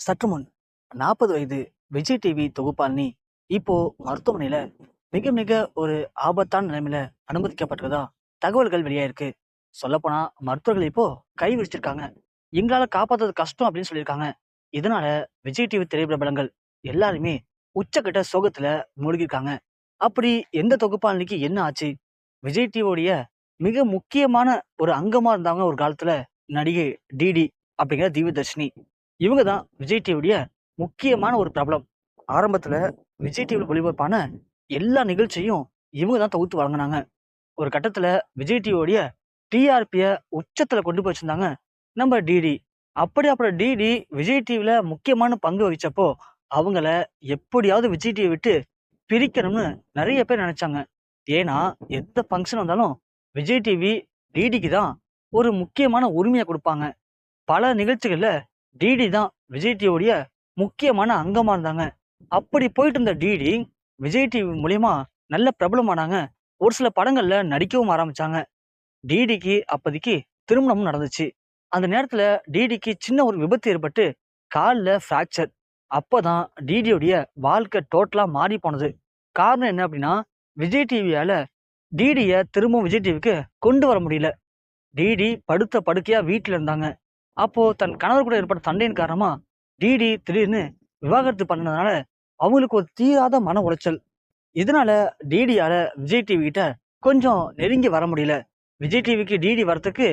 சற்று முன் நாற்பது வயது விஜய் டிவி தொகுப்பாளினி இப்போ மருத்துவமனையில மிக மிக ஒரு ஆபத்தான நிலைமையில அனுமதிக்கப்பட்டிருக்கதா தகவல்கள் வெளியாயிருக்கு சொல்லப்போனா மருத்துவர்கள் இப்போ கை விரிச்சிருக்காங்க. எங்களால காப்பாத்துறது கஷ்டம் அப்படின்னு சொல்லியிருக்காங்க. இதனால விஜய் டிவி திரைப்பிரபலங்கள் எல்லாருமே உச்சக்கட்ட சோகத்துல மூழ்கிருக்காங்க அப்படி எந்த தொகுப்பாளினிக்கு என்ன ஆச்சு? விஜய் டிவியோடைய மிக முக்கியமான ஒரு அங்கமா இருந்தாங்க ஒரு காலத்துல நடிகை டிடி அப்படிங்கிற தீவதர்ஷினி இவங்க தான் விஜய் டிவியுடைய முக்கியமான ஒரு பிரபலம். ஆரம்பத்தில் விஜய் டிவியில் ஒளிபரப்பான எல்லா நிகழ்ச்சியும் இவங்க தான் தொகுத்து வழங்கினாங்க. ஒரு கட்டத்தில் விஜய் டிவியோடைய டிஆர்பியை உச்சத்தில் கொண்டு போய் நம்ம டிடி அப்படி அப்புறம் டிடி விஜய் டிவியில் முக்கியமான பங்கு வகித்தப்போ அவங்கள எப்படியாவது விஜய் டிவி விட்டு பிரிக்கணும்னு நிறைய பேர் நினச்சாங்க. ஏன்னா எந்த ஃபங்க்ஷன் வந்தாலும் விஜய் டிவி டிடிக்கு தான் ஒரு முக்கியமான உரிமையை கொடுப்பாங்க. பல நிகழ்ச்சிகளில் டிடி தான் விஜய் டிவியோடைய முக்கியமான அங்கமா இருந்தாங்க அப்படி போயிட்டு இருந்த டிடி விஜய் டிவி மூலிமா நல்ல பிரபலமானாங்க. ஒரு சில படங்கள்ல நடிக்கவும் ஆரம்பிச்சாங்க. டிடிக்கு அப்போதைக்கு திருமணமும் நடந்துச்சு. அந்த நேரத்துல டிடிக்கு சின்ன ஒரு விபத்து ஏற்பட்டு காலில் ஃப்ராக்சர் அப்போதான் டிடியோடைய வாழ்க்கை டோட்டலா மாறி போனது. காரணம் என்ன அப்படின்னா விஜய் டிவியால டிடியை திரும்பவும் விஜய் டிவிக்கு கொண்டு வர முடியல. டிடி படுத்த படுக்கையாக வீட்டில் இருந்தாங்க. அப்போது தன் கணவர் கூட ஏற்பட்ட சண்டையின் காரணமாக டிடி திடீர்னு விவாகரத்து பண்ணதுனால அவங்களுக்கு ஒரு தீராத மன உளைச்சல். இதனால டிடியால விஜய் டிவி கிட்ட கொஞ்சம் நெருங்கி வர முடியல. விஜய் டிவிக்கு டிடி வரத்துக்கு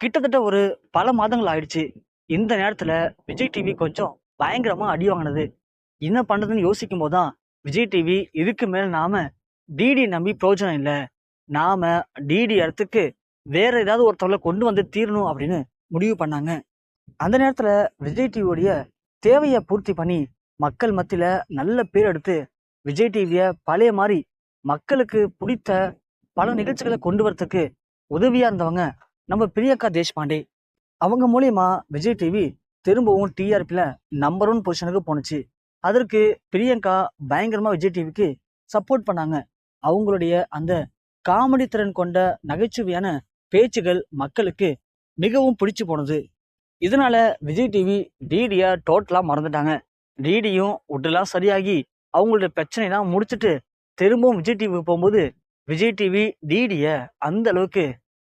கிட்டத்தட்ட ஒரு பல மாதங்கள் ஆயிடுச்சு. இந்த நேரத்துல விஜய் டிவி கொஞ்சம் பயங்கரமா அடி வாங்கினது. என்ன பண்றதுன்னு யோசிக்கும் போதுதான் விஜய் டிவி இதுக்கு மேல நாம டிடி நம்பி பிரயோஜனம் இல்லை. நாம டிடி இடத்துக்கு வேற ஏதாவது ஒருத்தவங்களை கொண்டு வந்து தீரணும் அப்படின்னு முடிவு பண்ணாங்க. அந்த நேரத்தில் விஜய் டிவியோடைய தேவையை பூர்த்தி பண்ணி மக்கள் மத்தியில் நல்ல பேர் எடுத்து விஜய் டிவியை பழைய மாதிரி மக்களுக்கு பிடித்த பல நிகழ்ச்சிகளை கொண்டு வரத்துக்கு உதவியாக இருந்தவங்க நம்ம பிரியங்கா தேஷ்பாண்டே. அவங்க மூலியமா விஜய் டிவி திரும்பவும் டிஆர்பியில் நம்பர் ஒன் பொசிஷனுக்கு போணுச்சு. அதற்கு பிரியங்கா பயங்கரமாக விஜய் டிவிக்கு சப்போர்ட் பண்ணாங்க. அவங்களுடைய அந்த காமெடி திறன் கொண்ட நகைச்சுவையான பேச்சுகள் மக்களுக்கு மிகவும் பிடிச்சு போனது. இதனால விஜய் டிவி டிடியை டோட்டலாக மறந்துட்டாங்க. டிடியும் உடலாம் சரியாகி அவங்களுடைய பிரச்சனைலாம் முடிச்சுட்டு திரும்பவும் விஜய் டிவிக்கு போகும்போது விஜய் டிவி டிடியை அந்த அளவுக்கு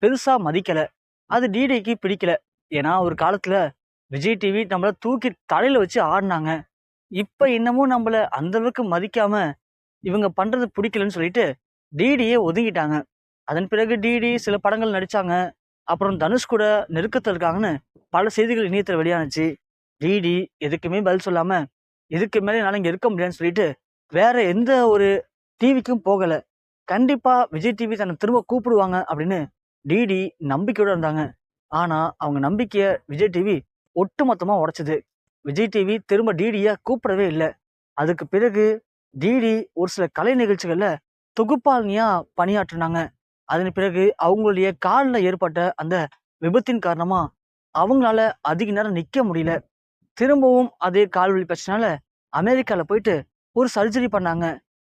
பெருசாக மதிக்கலை. அது டிடிக்கு பிடிக்கல. ஏன்னா ஒரு காலத்தில் விஜய் டிவி நம்மளை தூக்கி தலையில் வச்சு ஆடினாங்க. இப்போ இன்னமும் நம்மளை அந்த அளவுக்கு இவங்க பண்ணுறது பிடிக்கலன்னு சொல்லிட்டு டிடியே ஒதுங்கிட்டாங்க. அதன் பிறகு டிடி சில படங்கள் நடித்தாங்க அப்புறம் தனுஷ் கூட நெருக்கத்தில் இருக்காங்கன்னு பல செய்திகள் இணையத்தில் வெளியானுச்சு. டிடி எதுக்குமே பதில் சொல்லாமல் இதுக்கு மேலே என்னால் இங்கே இருக்க முடியாதுன்னு சொல்லிட்டு வேற எந்த ஒரு டிவிக்கும் போகலை. கண்டிப்பாக விஜய் டிவி தன்னை திரும்ப கூப்பிடுவாங்க அப்படின்னு டிடி நம்பிக்கையோட இருந்தாங்க. ஆனால் அவங்க நம்பிக்கையை விஜய் டிவி ஒட்டுமொத்தமாக உடச்சிது. விஜய் டிவி திரும்ப டிடியை கூப்பிடவே இல்லை. அதுக்கு பிறகு டிடி ஒரு சில கலை நிகழ்ச்சிகளில் தொகுப்பாளினியாக பணியாற்றினாங்க. அதன் பிறகு அவங்களுடைய காலில் ஏற்பட்ட அந்த விபத்தின் காரணமாக அவங்களால அதிக நேரம் நிற்க முடியல. திரும்பவும் அதே கால்வழி பிரச்சனால அமெரிக்காவில் போயிட்டு ஒரு சர்ஜரி பண்ணாங்க.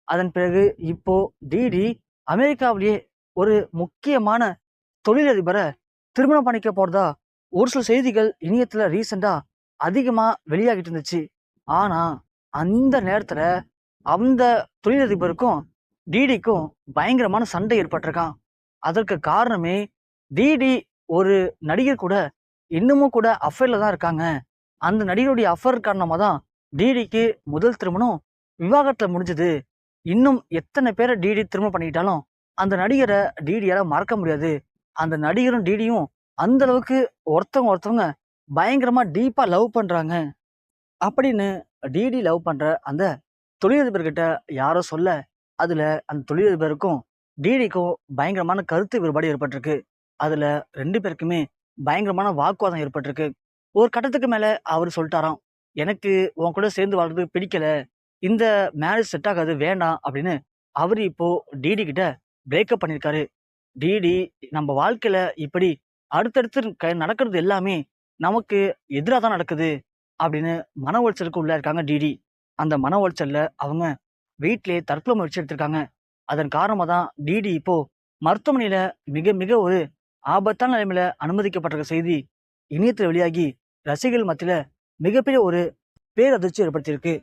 அதன் பிறகு இப்போ டிடி அமெரிக்காவிலேயே ஒரு முக்கியமான தொழிலதிபரை திருமணம் பண்ணிக்க போகிறதா ஒரு சில செய்திகள் இணையத்தில் ரீசெண்டாக அதிகமாக வெளியாகிட்டு இருந்துச்சு. ஆனால் அந்த நேரத்தில் அந்த தொழிலதிபருக்கும் டிடிக்கும் பயங்கரமான சண்டை ஏற்பட்டிருக்கான் அதற்கு காரணமே டிடி ஒரு நடிகர் கூட இன்னமும் கூட அஃபேர்ல தான் இருக்காங்க. அந்த நடிகருடைய அஃபர் காரணமாக தான் டிடிக்கு முதல் திருமணம் விவாகரத்தில் முடிஞ்சது. இன்னும் எத்தனை பேரை டிடி திருமணம் பண்ணிக்கிட்டாலும் அந்த நடிகரை டிடியால மறக்க முடியாது. அந்த நடிகரும் டிடியும் அந்த அளவுக்கு ஒருத்தவங்க ஒருத்தவங்க பயங்கரமா டீப்பா லவ் பண்றாங்க. அப்படின்னு டிடி லவ் பண்ற அந்த தொழிலதிபர்கிட்ட யாரோ சொல்ல அதுல அந்த தொழிலதிபருக்கும் டிடிக்கும் பயங்கரமான கருத்து வேறுபாடு ஏற்பட்டிருக்கு. அதுல ரெண்டு பேருக்குமே பயங்கரமான வாக்குவாதம் ஏற்பட்டிருக்கு. ஒரு கட்டத்துக்கு மேல அவர் சொல்லிட்டாராம் எனக்கு உன் கூட சேர்ந்து வாழ்றது பிடிக்கல. இந்த மேரேஜ் செட் ஆகாது வேண்டாம் அப்படின்னு அவர் இப்போ டிடி கிட்ட பிரேக்கப் பண்ணியிருக்காரு டிடி நம்ம வாழ்க்கையில இப்படி அடுத்தடுத்து க- நடக்கிறது எல்லாமே நமக்கு எதிராக தான் நடக்குது அப்படின்னு மன உளைச்சலுக்கு உள்ள இருக்காங்க டிடி. அந்த மன உளைச்சல்ல அவங்க வீட்டிலே தற்கொலை முயற்சி எடுத்திருக்காங்க. அதன் காரணமாக தான் டிடி இப்போ மருத்துவமனையில் மிக மிக ஒரு ஆபத்தான நிலைமையில அனுமதிக்கப்பட்டிருக்க செய்தி இணையத்தில் வெளியாகி ரசிகர்கள் மத்தியில் மிகப்பெரிய ஒரு பேரதிர்ச்சி ஏற்படுத்தியிருக்கு.